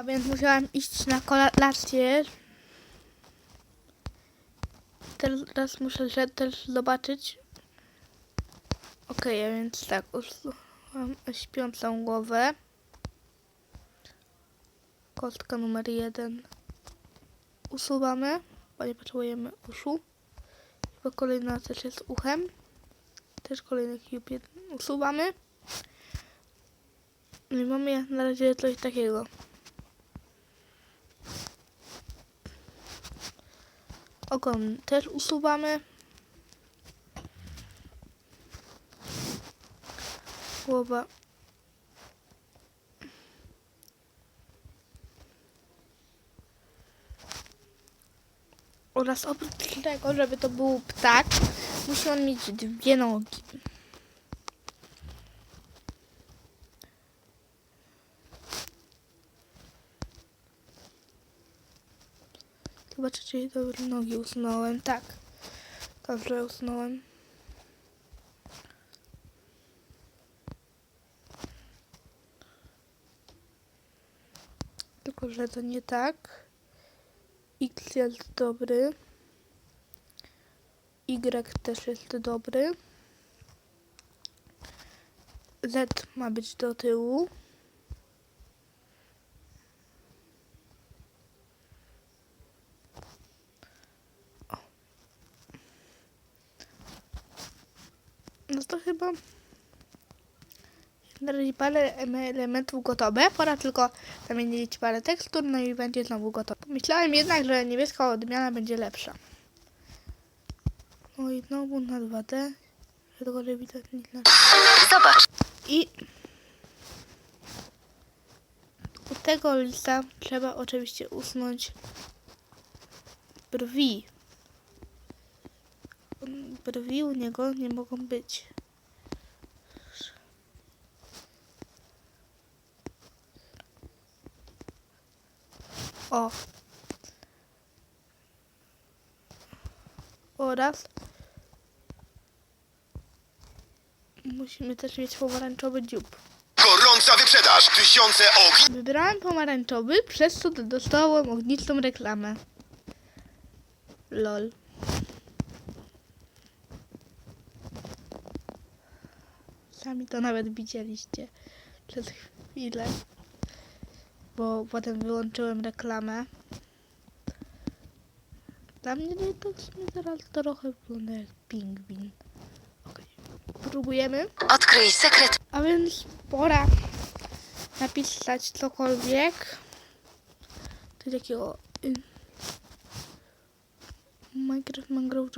A więc musiałam iść na kolację. Teraz muszę też zobaczyć. Okej, a więc tak, usuwam śpiącą głowę. Kostka numer jeden. Usuwamy, bo nie potrzebujemy uszu. Chyba kolejna też jest uchem. Też kolejny cube usuwamy. No i mamy na razie coś takiego. Ogon też usuwamy. Głowa. Oraz oprócz tego, żeby to był ptak, musi on mieć dwie nogi. Zobaczę, czy jej dobre nogi usunąłem. Tak. Dobrze usunąłem. Tylko, że to nie tak. X jest dobry. Y też jest dobry. Z ma być do tyłu. No to chyba na razie parę em- elementów gotowe. Pora tylko zamienić parę tekstur, no i będzie znowu gotowe. Myślałem jednak, że niebieska odmiana będzie lepsza. No i znowu na 2D. Tylko, że widać nie na... Zobacz. I u tego lista trzeba oczywiście usunąć brwi. Brwi u niego nie mogą być. O. Oraz musimy też mieć pomarańczowy dziób. Gorąca wyprzedaż! Tysiące ogni... Wybrałem pomarańczowy, przez co dostałem ognistą reklamę. LOL. Sami to nawet widzieliście przez chwilę. Bo potem wyłączyłem reklamę. Dla mnie to w sumie teraz trochę wygląda jak pingwin. Okej. Próbujemy. Odkryj sekret. A więc pora napisać cokolwiek. To takiego. Y, Minecraft Mangrove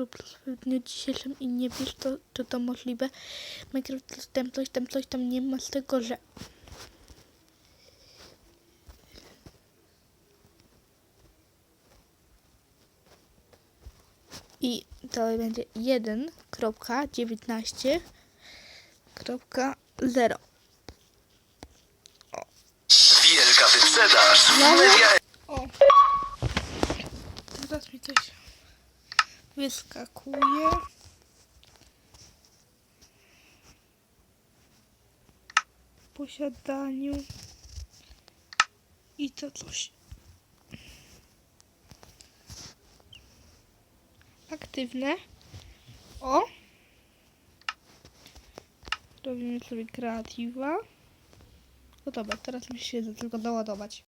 w dniu dzisiejszym i nie wiesz to, czy to możliwe. Minecraft tam, coś tam, coś tam nie ma z tego, że i to będzie 1.19.0 Wielka wyprzedaż! Media- O. Teraz mi coś wyskakuje. W posiadaniu. I to coś. Aktywne. O. Robimy sobie kreatywa. Gotowe, teraz musi się tylko załadować.